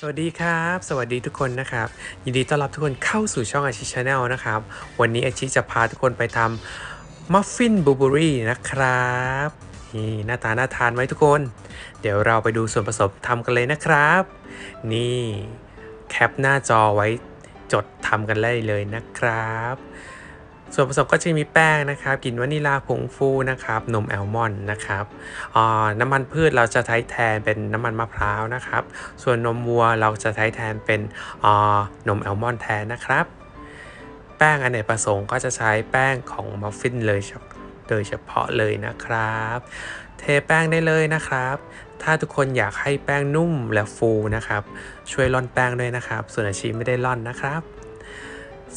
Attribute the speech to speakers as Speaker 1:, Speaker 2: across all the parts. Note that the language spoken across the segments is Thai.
Speaker 1: สวัสดีครับ สวัสดีทุกคนนะครับ ยินดีต้อนรับทุกคนเข้าสู่ช่องอาชิชาแนลนะครับ วันนี้อาชิจะพาทุกคนไปทำมัฟฟินบลูเบอรี่นะครับนี่หน้าตาน่าทานไหมทุกคน เดี๋ยวเราไปดูส่วนผสมทำกันเลยนะครับ นี่แคปหน้าจอไว้จดทำกันได้เลยนะครับ ส่วนผสมก็จะมีแป้งนะครับกลิ่นวานิลาผงฟูนะครับนมแอลมอนด์นะครับน้ำมันพืชเราจะใช้แทนเป็นน้ำมันมะพร้าวนะครับ ส่วนนมวัวเราจะใช้แทนเป็นนมแอลมอนด์แทนนะครับ แป้งอเนกประสงค์ก็จะใช้แป้งของมัฟฟินเลยโดยเฉพาะเลยนะครับ เทแป้งได้เลยนะครับ ถ้าทุกคนอยากให้แป้งนุ่มและฟูนะครับ ช่วยร่อนแป้งด้วยนะครับ ส่วนอาชีพไม่ได้ร่อนนะครับ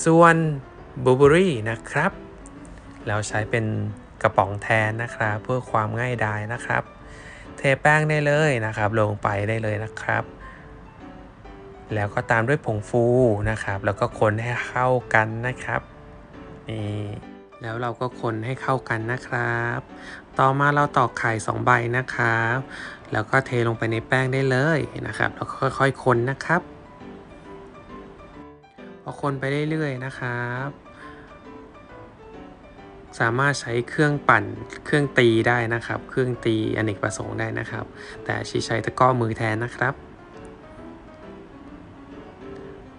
Speaker 1: ส่วน บูเบอรี่นะครับเราใช้เป็นกระป๋องแทนนะครับ เพื่อความง่ายดายนะครับ เทแป้งได้เลยนะครับ ลงไปได้เลยนะครับ แล้วก็ตามด้วยผงฟูนะครับ แล้วก็คนให้เข้ากันนะครับนี่แล้วเราก็คนให้เข้ากันนะครับ ต่อมาเราตอกไข่2ใบนะครับ แล้วก็เทลงไปในแป้งได้เลยนะครับ แล้วค่อยๆคนนะครับ พอคนไปเรื่อยๆนะครับ สามารถใช้เครื่องปั่นเครื่องตีได้นะครับ เครื่องตีอเนกประสงค์ได้นะครับ แต่ชีใช้ตะก้อมือแทนนะครับ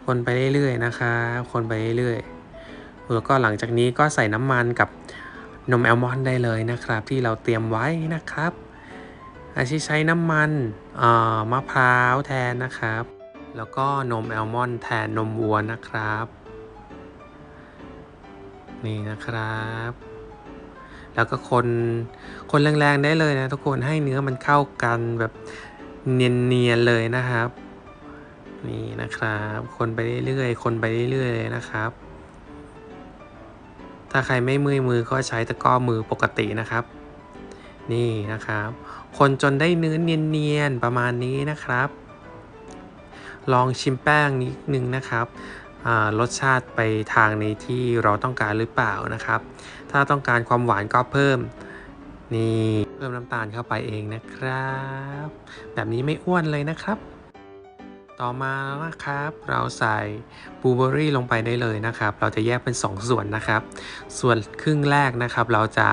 Speaker 1: คนไปเรื่อยๆนะครับคนไปเรื่อยๆแล้วก็หลังจากนี้ก็ใส่น้ำมันกับนมแอลมอนด์ได้เลยนะครับ ที่เราเตรียมไว้นะครับอาชีใช้น้ำมันมะพร้าวแทนนะครับ แล้วก็นมแอลมอนด์แทนนมวัวนะครับ นี่นะครับ แล้วก็คนคนแรงๆได้เลยนะทุกคนให้เนื้อมันเข้ากันแบบเนียนๆเลยนะครับ นี่นะครับ คนไปเรื่อยๆคนไปเรื่อยๆเลยนะครับ ถ้าใครไม่มือมือก็ใช้ตะกร้อมือปกตินะครับนี่นะครับ คนจนได้เนื้อเนียนๆประมาณนี้นะครับ ลองชิมแป้งนิดนึงนะครับรสชาติไปทางในที่เราต้องการหรือเปล่านะครับ ถ้าต้องการความหวานก็เพิ่มนี่เพิ่มน้ำตาลเข้าไปเองนะครับ แบบนี้ไม่อ้วนเลยนะครับ ต่อมานะครับ เราใส่บลูเบอรี่ลงไปได้เลยนะครับ เราจะแยกเป็น 2 ส่วนนะครับ ส่วนครึ่งแรกนะครับ เราจะ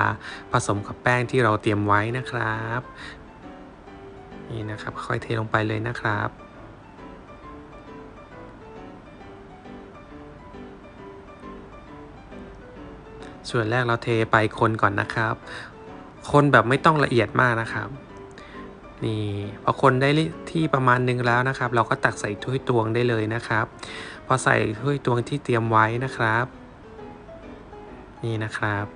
Speaker 1: ผสมกับแป้งที่เราเตรียมไว้นะครับ นี่นะครับ ค่อยเทลงไปเลยนะครับ ส่วนแรกเราเทไปคนก่อนนะครับ คนแบบไม่ต้องละเอียดมากนะครับ นี่พอคนได้ที่ประมาณนึงแล้วนะครับ เราก็ตักใส่ถ้วยตวงได้เลยนะครับ พอใส่ถ้วยตวงที่เตรียมไว้นะครับ นี่นะครับ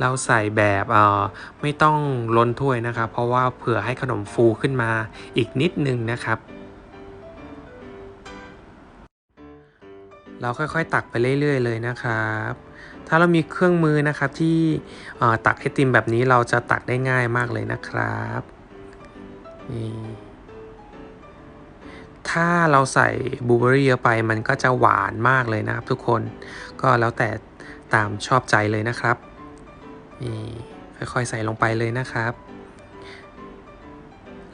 Speaker 1: เราใส่แบบเอ่อไม่ต้องล้นถ้วยนะครับ เพราะว่าเผื่อให้ขนมฟูขึ้นมาอีกนิดนึงนะครับ เราค่อยๆ ตักไปเรื่อย ๆ เลยนะครับ ถ้าเรามีเครื่องมือนะครับที่ตักไอติมแบบนี้เราจะตักได้ง่ายมากเลยนะครับนี่ถ้าเราใส่บลูเบอรี่เยอะไปมันก็จะหวานมากเลยนะครับทุกคนก็แล้วแต่ตามชอบใจเลยนะครับนี่ค่อยๆ ใส่ลงไปเลยนะครับ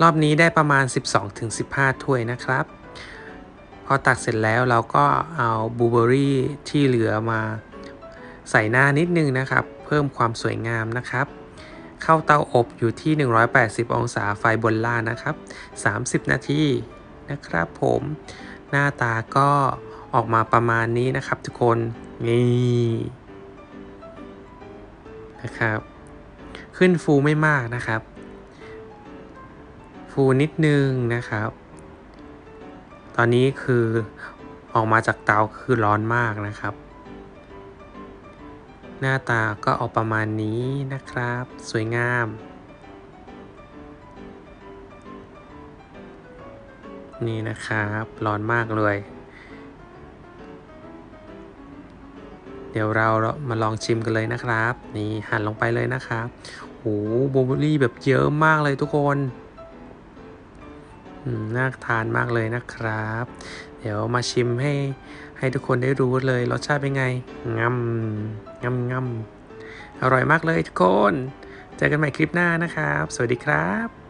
Speaker 1: รอบนี้ได้ประมาณ 12-15 ถ้วยนะครับ พอตักเสร็จแล้วเราก็เอาบลูเบอรี่ที่เหลือมาใส่หน้านิดนึงนะครับ เพิ่มความสวยงามนะครับ เข้าเตาอบอยู่ที่ 180 องศาไฟบนล่างนะครับ 30 นาทีนะครับผมหน้าตาก็ออกมาประมาณนี้นะครับทุกคนนี่นะครับ ขึ้นฟูไม่มากนะครับ ฟูนิดนึงนะครับ ตอนนี้คือออกมาจากเตาคือร้อนมากนะครับ หน้าตาก็ออกประมาณนี้นะครับ สวยงาม นี่นะครับ ร้อนมากเลย เดี๋ยวเรามาลองชิมกันเลยนะครับ นี่หั่นลงไปเลยนะครับโอ้โบเบอรี่แบบเยอะมากเลยทุกคน น่าทานมากเลยนะครับ เดี๋ยวมาชิมให้ให้ทุกคนได้รู้เลยรสชาติเป็นไงงำงำงำอร่อยมากเลยทุกคน เจอกันใหม่คลิปหน้านะครับ สวัสดีครับ